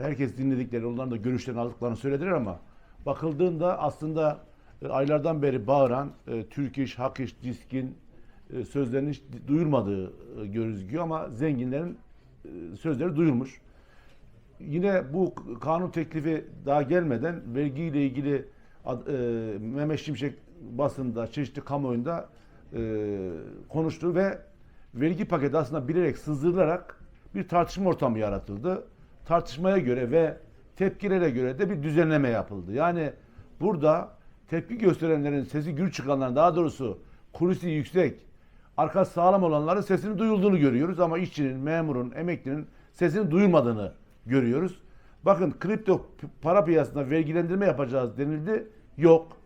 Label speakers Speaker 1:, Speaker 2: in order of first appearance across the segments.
Speaker 1: herkes dinledikleri, onların da görüşlerini aldıklarını söylediler ama bakıldığında aslında e, aylardan beri bağıran e, Türk iş, hak iş, diskin e, sözlerinin hiç duyulmadığı e, gözüküyor ama zenginlerin e, sözleri duyulmuş. Yine bu kanun teklifi daha gelmeden vergiyle ilgili ad- e, Mehmet Şimşek basında, çeşitli kamuoyunda e, konuştu ve vergi paketi aslında bilerek sızdırılarak bir tartışma ortamı yaratıldı. Tartışmaya göre ve tepkilere göre de bir düzenleme yapıldı. Yani burada tepki gösterenlerin sesi gür çıkanların daha doğrusu kulisi yüksek, arkası sağlam olanların sesini duyulduğunu görüyoruz ama işçinin, memurun, emeklinin sesini duyulmadığını görüyoruz. Bakın kripto para piyasasında vergilendirme yapacağız denildi. Yok.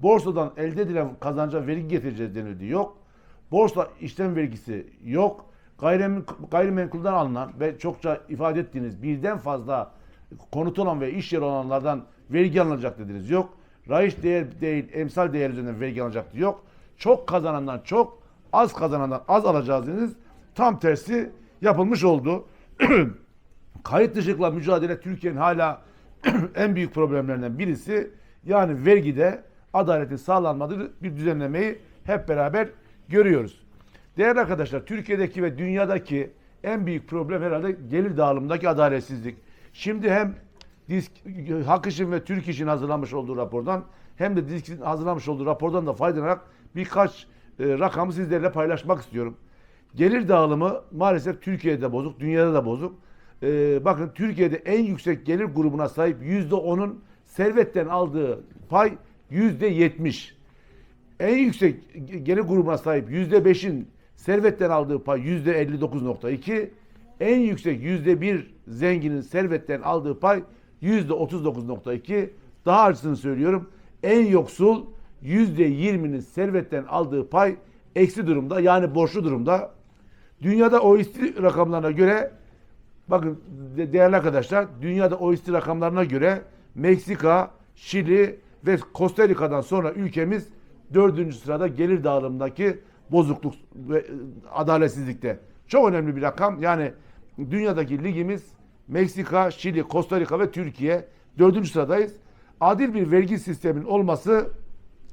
Speaker 1: Borsadan elde edilen kazanca vergi getireceğiz denildi. Yok. Borsa işlem vergisi yok. Gayrimen- Gayrimenkulden alınan ve çokça ifade ettiğiniz birden fazla konut olan ve iş yeri olanlardan vergi alınacak dediniz. Yok. Raiş değer değil, emsal değer üzerinden vergi alınacaktı. Yok. Çok kazanandan çok, az kazanandan az alacağız dediniz. Tam tersi yapılmış oldu. Kayıt dışılıkla mücadele Türkiye'nin hala en büyük problemlerinden birisi. Yani vergide adaletin sağlanmadığı bir düzenlemeyi hep beraber görüyoruz. Değerli arkadaşlar, Türkiye'deki ve dünyadaki en büyük problem herhalde gelir dağılımındaki adaletsizlik. Şimdi hem Disk, Hak İş'in ve Türk İş'in hazırlamış olduğu rapordan hem de Disk'in hazırlamış olduğu rapordan da faydalanarak birkaç e, rakamı sizlerle paylaşmak istiyorum. Gelir dağılımı maalesef Türkiye'de bozuk, dünyada da bozuk. Ee, bakın Türkiye'de en yüksek gelir grubuna sahip %10'un servetten aldığı pay %70. En yüksek gelir grubuna sahip %5'in servetten aldığı pay %59.2. En yüksek %1 zenginin servetten aldığı pay %39.2. Daha acısını söylüyorum. En yoksul %20'nin servetten aldığı pay eksi durumda yani borçlu durumda. Dünyada OECD rakamlarına göre bakın de- değerli arkadaşlar dünyada OECD rakamlarına göre Meksika, Şili ve Costa Rica'dan sonra ülkemiz dördüncü sırada gelir dağılımındaki bozukluk ve e, adaletsizlikte. Çok önemli bir rakam. Yani dünyadaki ligimiz Meksika, Şili, Costa Rica ve Türkiye dördüncü sıradayız. Adil bir vergi sistemin olması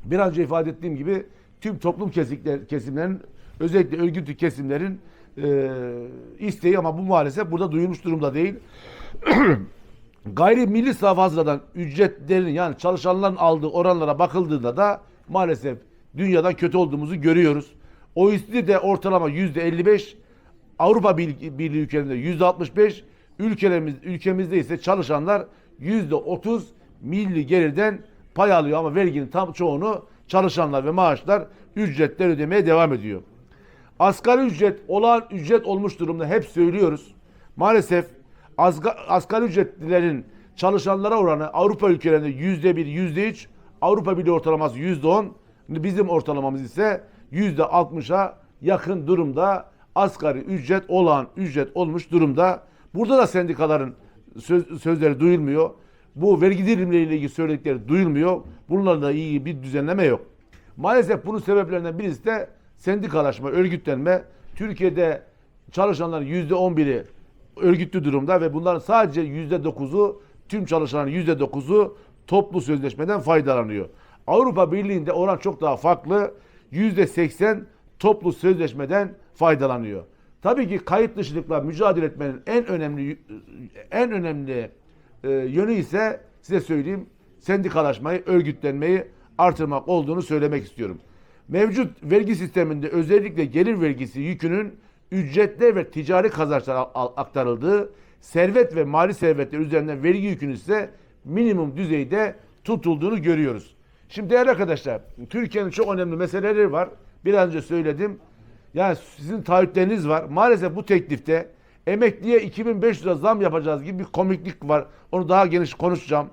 Speaker 1: bir önce ifade ettiğim gibi tüm toplum kesikler, kesimlerin özellikle örgütlü kesimlerin e, isteği ama bu maalesef burada duyulmuş durumda değil. Gayrimilli safhazadan ücretlerin yani çalışanların aldığı oranlara bakıldığında da maalesef dünyadan kötü olduğumuzu görüyoruz. OECD'de ortalama yüzde 55, Avrupa Birliği ülkelerinde yüzde 65, ülkelerimiz, ülkemizde ise çalışanlar yüzde 30 milli gelirden pay alıyor ama verginin tam çoğunu çalışanlar ve maaşlar ücretler ödemeye devam ediyor. Asgari ücret olağan ücret olmuş durumda hep söylüyoruz. Maalesef asga, asgari ücretlilerin çalışanlara oranı Avrupa ülkelerinde yüzde bir, yüzde üç, Avrupa Birliği ortalaması yüzde on, bizim ortalamamız ise yüzde altmışa yakın durumda asgari ücret olağan ücret olmuş durumda. Burada da sendikaların söz- sözleri duyulmuyor. Bu vergi dilimleriyle ilgili söyledikleri duyulmuyor. Bunlarla iyi bir düzenleme yok. Maalesef bunun sebeplerinden birisi de sendikalaşma, örgütlenme. Türkiye'de çalışanların yüzde on biri örgütlü durumda ve bunların sadece yüzde dokuzu tüm çalışanların yüzde dokuzu toplu sözleşmeden faydalanıyor. Avrupa Birliği'nde oran çok daha farklı. Yüzde seksen toplu sözleşmeden faydalanıyor. Tabii ki kayıt dışılıkla mücadele etmenin en önemli en önemli e, yönü ise size söyleyeyim sendikalaşmayı, örgütlenmeyi artırmak olduğunu söylemek istiyorum. Mevcut vergi sisteminde özellikle gelir vergisi yükünün ücretler ve ticari kazançlara aktarıldığı, servet ve mali servetler üzerinden vergi yükünün ise minimum düzeyde tutulduğunu görüyoruz. Şimdi değerli arkadaşlar, Türkiye'nin çok önemli meseleleri var. Biraz önce söyledim. Yani sizin taahhütleriniz var. Maalesef bu teklifte emekliye 2500 lira zam yapacağız gibi bir komiklik var. Onu daha geniş konuşacağım.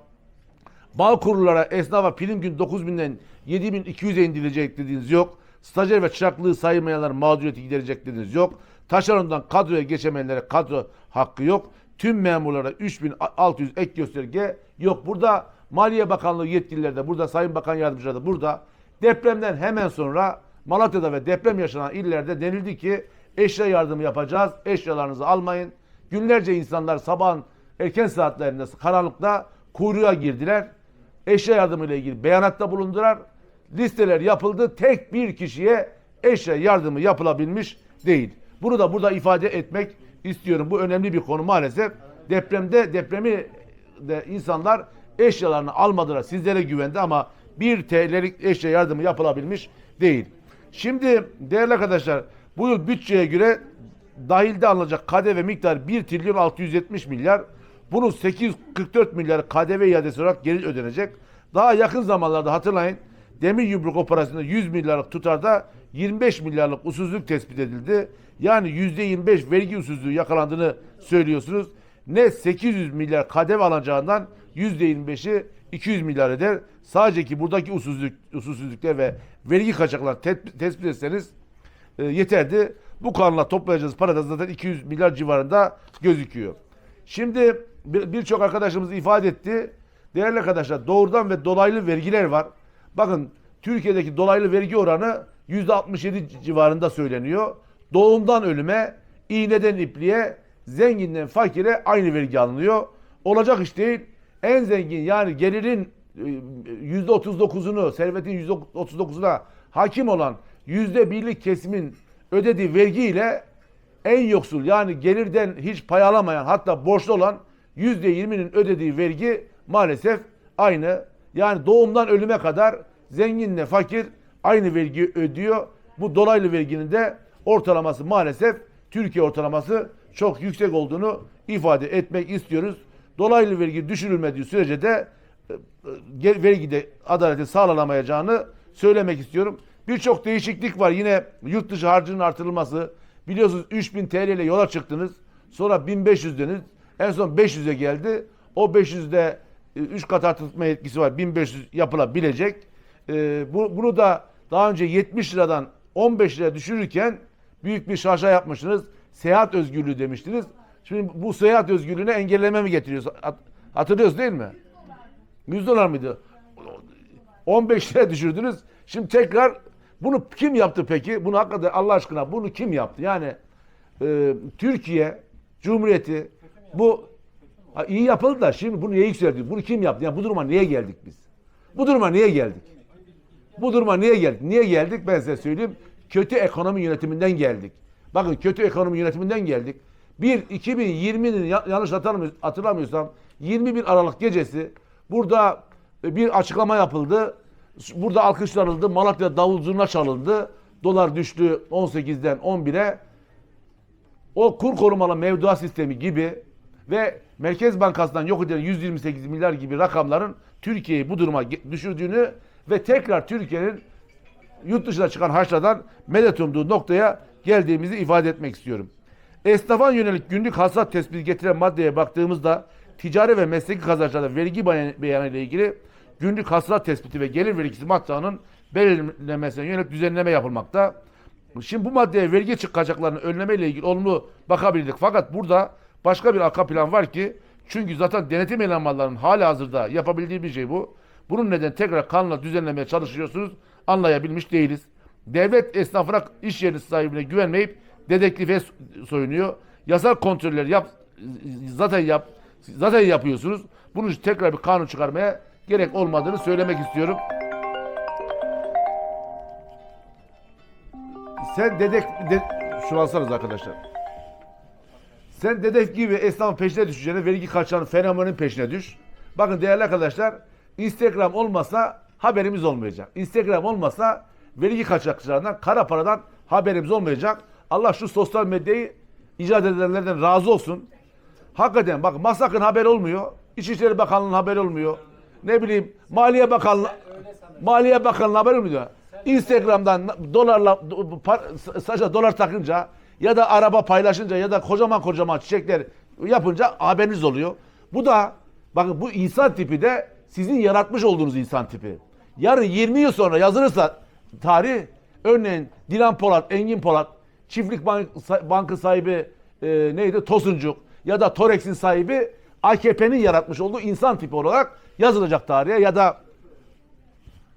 Speaker 1: Bağ kurullara, esnafa prim gün 9000'den 7200'e indirilecek dediğiniz yok. Stajyer ve çıraklığı sayılmayanlar mağduriyeti giderecek dediğiniz yok. Taşerondan kadroya geçemeyenlere kadro hakkı yok. Tüm memurlara 3600 ek gösterge yok. Burada Maliye Bakanlığı yetkilileri de burada, Sayın Bakan Yardımcıları da burada. Depremden hemen sonra Malatya'da ve deprem yaşanan illerde denildi ki eşya yardımı yapacağız. Eşyalarınızı almayın. Günlerce insanlar sabahın erken saatlerinde karanlıkta kuyruğa girdiler. Eşya yardımı ile ilgili beyanatta bulundular. Listeler yapıldı. Tek bir kişiye eşya yardımı yapılabilmiş değil. Bunu da burada ifade etmek istiyorum. Bu önemli bir konu maalesef. Depremde depremi de insanlar eşyalarını almadılar. Sizlere güvendi ama bir TL'lik eşya yardımı yapılabilmiş değil. Şimdi değerli arkadaşlar bu yıl bütçeye göre dahilde alınacak KDV miktarı 1 trilyon 670 milyar. Bunun 844 milyar KDV iadesi olarak geri ödenecek. Daha yakın zamanlarda hatırlayın demir yumruk operasyonunda 100 milyarlık tutarda 25 milyarlık usulsüzlük tespit edildi. Yani %25 vergi usulsüzlüğü yakalandığını söylüyorsunuz. Ne 800 milyar KDV alacağından %25'i 200 milyar eder. Sadece ki buradaki usulsüzlük, usulsüzlükler ve vergi kaçaklarını te- tespit etseniz e, yeterdi. Bu kanunla toplayacağınız para da zaten 200 milyar civarında gözüküyor. Şimdi bir- birçok arkadaşımız ifade etti. Değerli arkadaşlar doğrudan ve dolaylı vergiler var. Bakın Türkiye'deki dolaylı vergi oranı %67 civarında söyleniyor. Doğumdan ölüme, iğneden ipliğe, zenginden fakire aynı vergi alınıyor. Olacak iş değil. En zengin yani gelirin e, %39'unu, servetin %39'una hakim olan %1'lik kesimin ödediği vergiyle en yoksul yani gelirden hiç pay alamayan hatta borçlu olan %20'nin ödediği vergi maalesef aynı. Yani doğumdan ölüme kadar zenginle fakir aynı vergi ödüyor. Bu dolaylı verginin de ortalaması maalesef Türkiye ortalaması çok yüksek olduğunu ifade etmek istiyoruz. Dolaylı vergi düşürülmediği sürece de e, e, vergide adaletin sağlanamayacağını söylemek istiyorum. Birçok değişiklik var. Yine yurt dışı harcının artırılması. Biliyorsunuz 3000 TL ile yola çıktınız. Sonra 1500'deniz. En son 500'e geldi. O 500'de 3 kat artırma yetkisi var. 1500 yapılabilecek. E, bu, bunu da daha önce 70 liradan 15 liraya düşürürken büyük bir şaşa yapmışsınız. Seyahat özgürlüğü demiştiniz. Şimdi bu seyahat özgürlüğüne engelleme mi getiriyoruz? Hat- Hatırlıyoruz değil mi? 100 dolar mıydı? 15 liraya düşürdünüz. Şimdi tekrar bunu kim yaptı peki? Bunu hakikaten Allah aşkına bunu kim yaptı? Yani e, Türkiye Cumhuriyeti bu iyi yapıldı da şimdi bunu niye yükseldi? Bunu kim yaptı? Yani bu duruma niye geldik biz? Bu duruma niye geldik? Bu duruma niye geldik? Niye geldik? Ben size söyleyeyim. Kötü ekonomi yönetiminden geldik. Bakın kötü ekonomi yönetiminden geldik. Bir 2020'nin ya- yanlış hatırlamıyor- hatırlamıyorsam 21 Aralık gecesi burada bir açıklama yapıldı. Burada alkışlanıldı. Malatya davul zurna çalındı. Dolar düştü 18'den 11'e. O kur korumalı mevduat sistemi gibi ve Merkez Bankası'ndan yok edilen 128 milyar gibi rakamların Türkiye'yi bu duruma düşürdüğünü ve tekrar Türkiye'nin yurt dışına çıkan harçlardan medet umduğu noktaya geldiğimizi ifade etmek istiyorum. Esnafa yönelik günlük hasat tespiti getiren maddeye baktığımızda ticari ve mesleki kazançlarda vergi beyan- beyanı ile ilgili günlük hasılat tespiti ve gelir vergisi maddağının belirlenmesine yönelik düzenleme yapılmakta. Şimdi bu maddeye vergi çıkacaklarını önleme ile ilgili olumlu bakabilirdik. Fakat burada başka bir arka plan var ki çünkü zaten denetim elemanlarının hala hazırda yapabildiği bir şey bu. Bunun neden tekrar kanunla düzenlemeye çalışıyorsunuz anlayabilmiş değiliz. Devlet esnafına iş yeri sahibine güvenmeyip dedektife soyunuyor. Yasal kontrolleri yap zaten yap zaten yapıyorsunuz. Bunun için tekrar bir kanun çıkarmaya gerek olmadığını söylemek istiyorum. Sen dedek de, şunu arkadaşlar. Sen dedek gibi esnafın peşine düşeceğine vergi kaçağının fenomenin peşine düş. Bakın değerli arkadaşlar Instagram olmasa haberimiz olmayacak. Instagram olmasa vergi kaçakçılarından kara paradan haberimiz olmayacak. Allah şu sosyal medyayı icat edenlerden razı olsun. Hakikaten bak Masak'ın haber olmuyor. İçişleri Bakanlığı'nın haberi olmuyor. Ne bileyim Maliye Bakanlığı Maliye Bakanlığı haber olmuyor. Instagram'dan dolarla saça dolar takınca ya da araba paylaşınca ya da kocaman kocaman çiçekler yapınca haberiniz oluyor. Bu da bakın bu insan tipi de sizin yaratmış olduğunuz insan tipi. Yarın 20 yıl sonra yazılırsa tarih örneğin Dilan Polat, Engin Polat, Çiftlik Bank, Bankı sahibi e, neydi? Tosuncuk ya da Torex'in sahibi AKP'nin yaratmış olduğu insan tipi olarak yazılacak tarihe ya da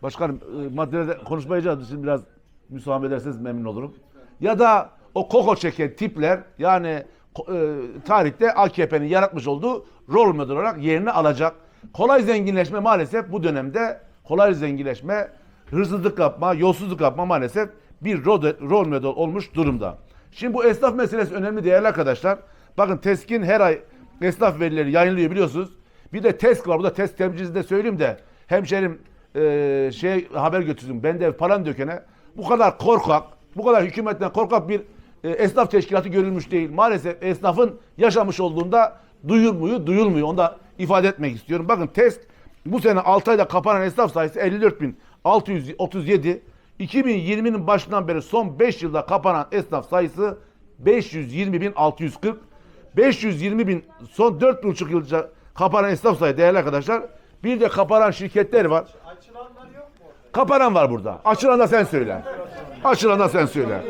Speaker 1: Başkanım e, maddelerde konuşmayacağız. Şimdi biraz müsaade ederseniz memnun olurum. Ya da o koko çeken tipler yani e, tarihte AKP'nin yaratmış olduğu rol model olarak yerini alacak. Kolay zenginleşme maalesef bu dönemde kolay zenginleşme, hırsızlık yapma, yolsuzluk yapma maalesef bir rol, model olmuş durumda. Şimdi bu esnaf meselesi önemli değerli arkadaşlar. Bakın TESK'in her ay esnaf verileri yayınlıyor biliyorsunuz. Bir de TESK var. Bu da TESK temsilcisinde söyleyeyim de hemşerim e, şey haber götürsün. Ben de paran dökene. Bu kadar korkak, bu kadar hükümetten korkak bir e, esnaf teşkilatı görülmüş değil. Maalesef esnafın yaşamış olduğunda duyulmuyor, duyulmuyor. Onu da ifade etmek istiyorum. Bakın TESK bu sene 6 ayda kapanan esnaf sayısı 54.637. 2020'nin başından beri son 5 yılda kapanan esnaf sayısı 520.640. 520 bin son 4,5 yılca kapanan esnaf sayı değerli arkadaşlar. Bir de kapanan şirketler var. Kapanan var burada. Açılan da sen söyle. Açılan da sen söyle.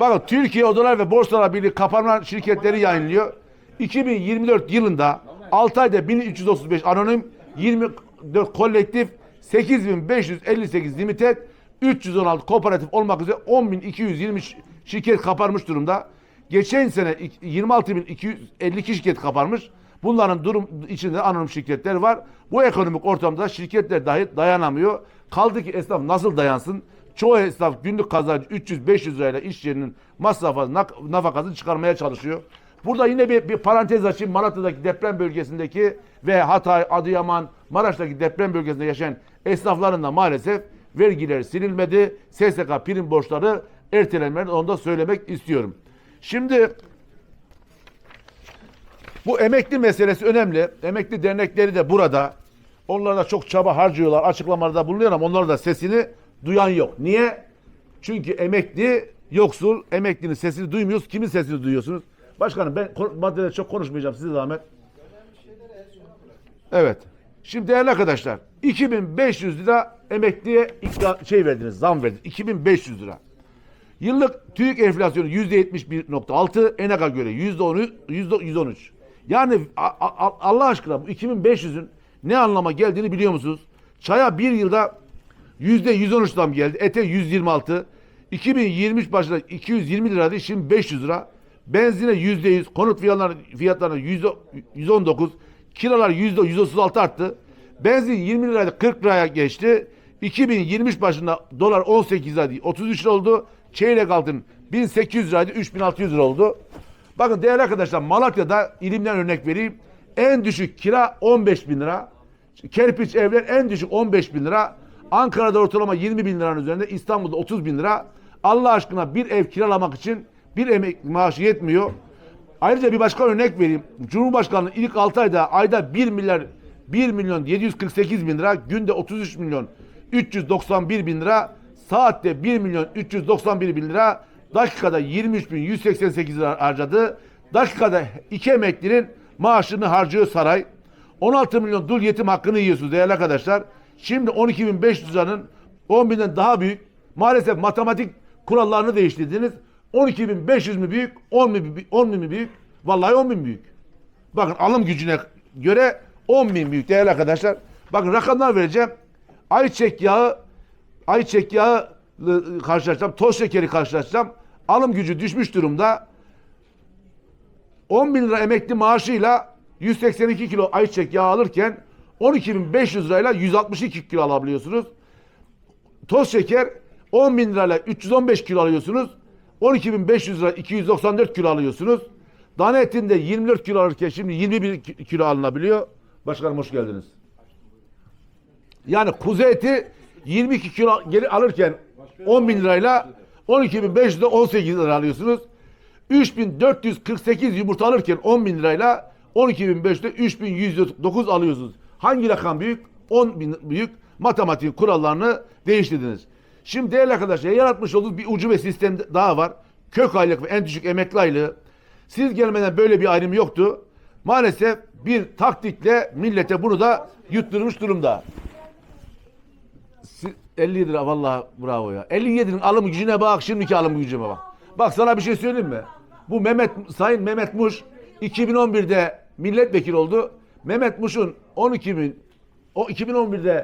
Speaker 1: Bakın Türkiye Odalar ve Borsalar Birliği kapanan şirketleri yayınlıyor. 2024 yılında 6 ayda 1335 anonim 24 kolektif 8558 limited 316 kooperatif olmak üzere 10220 ş- şirket kapanmış durumda. Geçen sene ik- 26252 şirket kapanmış. Bunların durum içinde anonim şirketler var. Bu ekonomik ortamda şirketler dahi dayanamıyor. Kaldı ki esnaf nasıl dayansın? Çoğu esnaf günlük kazancı 300-500 lirayla iş yerinin masrafı, nafakasını çıkarmaya çalışıyor. Burada yine bir, bir parantez açayım. Malatya'daki deprem bölgesindeki ve Hatay, Adıyaman, Maraş'taki deprem bölgesinde yaşayan esnafların da maalesef vergileri silinmedi. SSK prim borçları ertelenmedi. Onu da söylemek istiyorum. Şimdi bu emekli meselesi önemli. Emekli dernekleri de burada. Onlar da çok çaba harcıyorlar. Açıklamalarda bulunuyor ama onların da sesini duyan yok. Niye? Çünkü emekli yoksul. Emeklinin sesini duymuyoruz. Kimin sesini duyuyorsunuz? Başkanım ben maddede çok konuşmayacağım. Size zahmet. Evet. Şimdi değerli arkadaşlar 2500 lira emekliye ikna- şey verdiniz, zam verdiniz. 2500 lira. Yıllık TÜİK enflasyonu %71.6, ENAG'a göre %13, %113. Yani Allah aşkına bu 2500'ün ne anlama geldiğini biliyor musunuz? Çaya bir yılda %113 zam geldi. Ete 126. 2023 başında 220 liraydı. Şimdi 500 lira. Benzine %100. Konut fiyatlarına, fiyatlarına yüzde- 119. Kilolar %136 arttı. Benzin 20 liraydı 40 liraya geçti. 2023 başında dolar 18 liraydı 33 lira oldu. Çeyrek altın 1800 liraydı 3600 lira oldu. Bakın değerli arkadaşlar Malatya'da ilimden örnek vereyim. En düşük kira 15 bin lira. Kerpiç evler en düşük 15 bin lira. Ankara'da ortalama 20 bin liranın üzerinde. İstanbul'da 30 bin lira. Allah aşkına bir ev kiralamak için bir emek maaşı yetmiyor. Ayrıca bir başka örnek vereyim. Cumhurbaşkanlığı ilk 6 ayda ayda 1 milyar 1 milyon 748 bin lira, günde 33 milyon 391 bin lira, saatte 1 milyon 391 bin lira, dakikada 23 bin 188 lira harcadı. Dakikada iki emeklinin maaşını harcıyor saray. 16 milyon dul yetim hakkını yiyorsunuz değerli arkadaşlar. Şimdi 12.500 liranın 10 binden daha büyük. Maalesef matematik kurallarını değiştirdiniz. 12.500 mü büyük, 10 bin, mi- 10 bin mi büyük? Vallahi 10 bin büyük. Bakın alım gücüne göre 10 bin büyük değerli arkadaşlar. Bakın rakamlar vereceğim. Ayçiçek yağı, ayçiçek yağı karşılaşacağım. Toz şekeri karşılaşacağım. Alım gücü düşmüş durumda. 10 bin lira emekli maaşıyla 182 kilo ayçiçek yağı alırken 12.500 lirayla 162 kilo alabiliyorsunuz. Toz şeker 10 bin lirayla 315 kilo alıyorsunuz. 12.500 lira 294 kilo alıyorsunuz. Dana etinde 24 kilo alırken şimdi 21 ki- kilo alınabiliyor. Başkanım hoş geldiniz. Yani kuzu eti 22 kilo geri alırken 10 bin lirayla 12.500 de 18 lira alıyorsunuz. 3448 yumurta alırken 10 bin lirayla 12.500'de 3109 alıyorsunuz. Hangi rakam büyük? 10 bin büyük. Matematik kurallarını değiştirdiniz. Şimdi değerli arkadaşlar yaratmış olduğunuz bir ucu ve sistem daha var. Kök aylık ve en düşük emekli aylığı. Siz gelmeden böyle bir ayrım yoktu. Maalesef bir taktikle millete bunu da yutturmuş durumda. Si- 50 lira vallahi bravo ya. 57'nin alım gücüne bak, şimdiki alım gücüne bak. Bak sana bir şey söyleyeyim mi? Bu Mehmet Sayın Mehmet Muş 2011'de milletvekili oldu. Mehmet Muş'un 12 bin o 2011'de